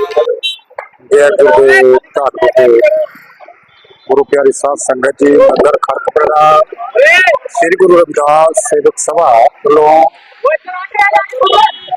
ਗਾਵਾਂ ਜੈ ਗੁਰਦੇਵ ਗੁਰੂ ਪਿਆਰੀ ਸਾਧ ਸੰਗਤ ਜੀ ਨਗਰ ਖੜਕਪੜਾ ਸ੍ਰੀ ਗੁਰੂ ਰਵਿਦਾਸ ਸੇਵਕ ਸਭਾ ਵੱਲੋਂ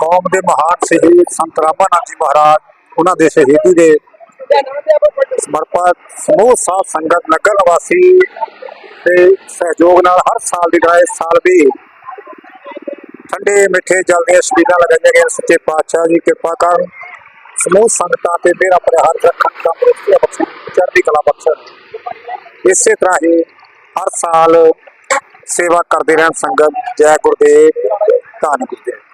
ਕੌਮ ਦੇ ਮਹਾਨ ਸ਼ਹੀਦ ਸੰਤ ਰਾਮਾਨੰਦ ਜੀ ਮਹਾਰਾਜ, ਉਹਨਾਂ ਦੇ ਸ਼ਹੀਦੀ ਦੇ ਸਮਰਪਿਤ ਸਮੂਹ ਸਾਧ ਸੰਗਤ, ਨਗਰ ਨਿਵਾਸੀ ਤੇ ਸਹਿਯੋਗ ਨਾਲ ਹਰ ਸਾਲ ਦੀ ਤਰ੍ਹਾਂ ਇਸ ਸਾਲ ਵੀ ਠੰਡੇ ਮਿੱਠੇ ਜਲ ਦੀਆਂ ਛਬੀਲਾਂ ਲਗਾਈਆਂ ਗਈਆਂ ਸੱਚੇ ਪਾਤਸ਼ਾਹ ਜੀ, ਕਿਰਪਾ ਕਰਨ। ਸਮੂਹ ਸੰਗਤਾਂ ਤੇ ਮੇਰਾ ਆਪਣੇ ਹੱਥ ਰੱਖਣ ਤੰਦਰੁਸਤੀ ਬਖਸ਼ਣ ਚੜ੍ਹਦੀ ਕਲਾ ਬਖਸ਼ਣ ਇਸੇ ਤਰ੍ਹਾਂ ਹੀ ਹਰ ਸਾਲ ਸੇਵਾ ਕਰਦੇ ਰਹਿਣ ਸੰਗਤ, ਜੈ ਗੁਰਦੇਵ, ਧੰਨ ਗੁਰਦੇਵ।